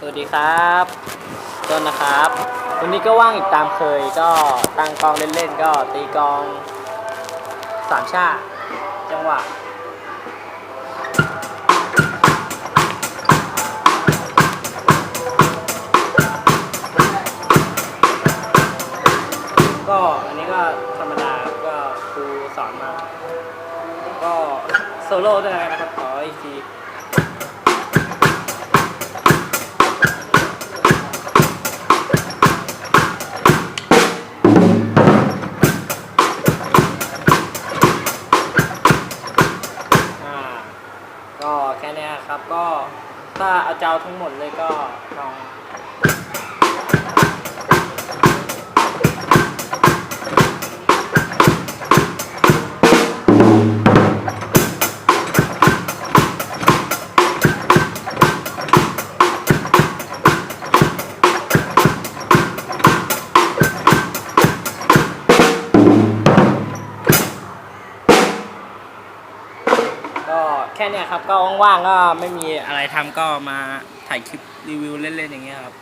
สวัสดีครับต้นนะครับ วันนี้ก็ว่างอีกตามเคยก็ตั้งกองเล่นๆก็ตีกองสามชาติจังหวะก็อันนี้ก็ธรรมดาครับก็ครูสอนมา ก็โซโล่ด้วยนะครับขออีกที แค่นี้ครับ ก็ถ้าเอาเจ้าทั้งหมดเลยก็ลอง แค่เนี้ยครับก็ว่างๆก็ไม่มีอะไรทำก็มาถ่ายคลิปรีวิวเล่นๆอย่างเงี้ยครับ